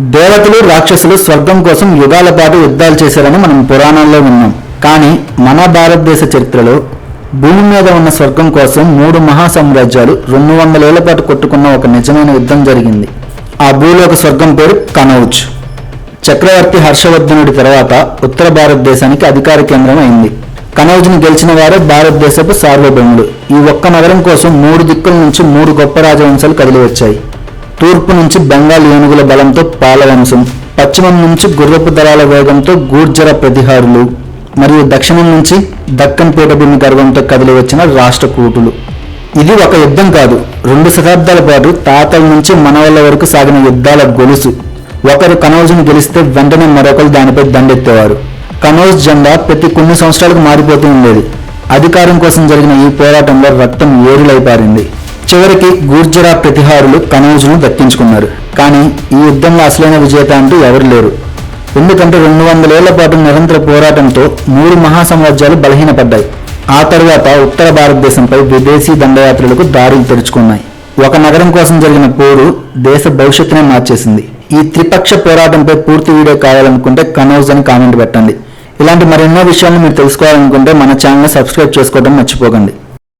దేవతలు రాక్షసులు స్వర్గం కోసం యుగాల పాటు యుద్ధాలు చేశారని మనం పురాణాల్లో విన్నాం. కానీ మన భారతదేశ చరిత్రలో భూమి మీద ఉన్న స్వర్గం కోసం మూడు మహా సామ్రాజ్యాలు రెండు వందల ఏళ్ళ పాటు కొట్టుకున్న ఒక నిజమైన యుద్ధం జరిగింది. ఆ భూలోక స్వర్గం పేరు కనౌజ్. చక్రవర్తి హర్షవర్ధనుడి తర్వాత ఉత్తర భారతదేశానికి అధికార కేంద్రం అయింది. కనౌజ్ని గెలిచిన వారే భారతదేశపు సార్వభౌముడు ఈ ఒక్క నగరం కోసం మూడు దిక్కుల నుంచి మూడు గొప్ప రాజవంశాలు కదిలి వచ్చాయి తూర్పు నుంచి బెంగాల్ ఏనుగుల బలంతో పాలవంశం పశ్చిమం నుంచి గుర్రపు దళాల వేగంతో గూర్జర ప్రతిహారులు మరియు దక్షిణం నుంచి దక్కన్ పీఠభూమి గర్వంతో కదిలి వచ్చిన రాష్ట్రకూటులు. ఇది ఒక యుద్ధం కాదు రెండు శతాబ్దాల పాటు తాతల నుంచి మనవళ్ళ వరకు సాగిన యుద్ధాల గొలుసు. ఒకరు కనౌజ్ను గెలిస్తే వెంటనే మరొకరు దానిపై దండెత్తేవారు. కనౌజ్ జెండా ప్రతి కొన్ని సంవత్సరాలకు మారిపోతూ ఉండేది. అధికారం కోసం జరిగిన ఈ పోరాటంలో రక్తం ఏరులై పారింది. చివరికి గూర్జరా ప్రతిహారులు కనౌజ్ను దక్కించుకున్నారు. కానీ ఈ యుద్ధంలో అసలైన విజేత అంటూ ఎవరు లేరు. ఎందుకంటే రెండు వందలేళ్ళ పాటు నిరంతర పోరాటంతో మూడు మహాసామ్రాజ్యాలు బలహీనపడ్డాయి. ఆ తరువాత ఉత్తర భారతదేశంపై విదేశీ దండయాత్రలకు దారులు తెరుచుకున్నాయి. ఒక నగరం కోసం జరిగిన పోరు దేశ భవిష్యత్తునే మార్చేసింది. ఈ త్రిపక్ష పోరాటంపై పూర్తి వీడియో కావాలనుకుంటే కనౌజ్ అని కామెంట్ పెట్టండి. ఇలాంటి మరెన్నో విషయాలను మీరు తెలుసుకోవాలనుకుంటే మన ఛానల్ సబ్స్క్రైబ్ చేసుకోవడం మర్చిపోకండి.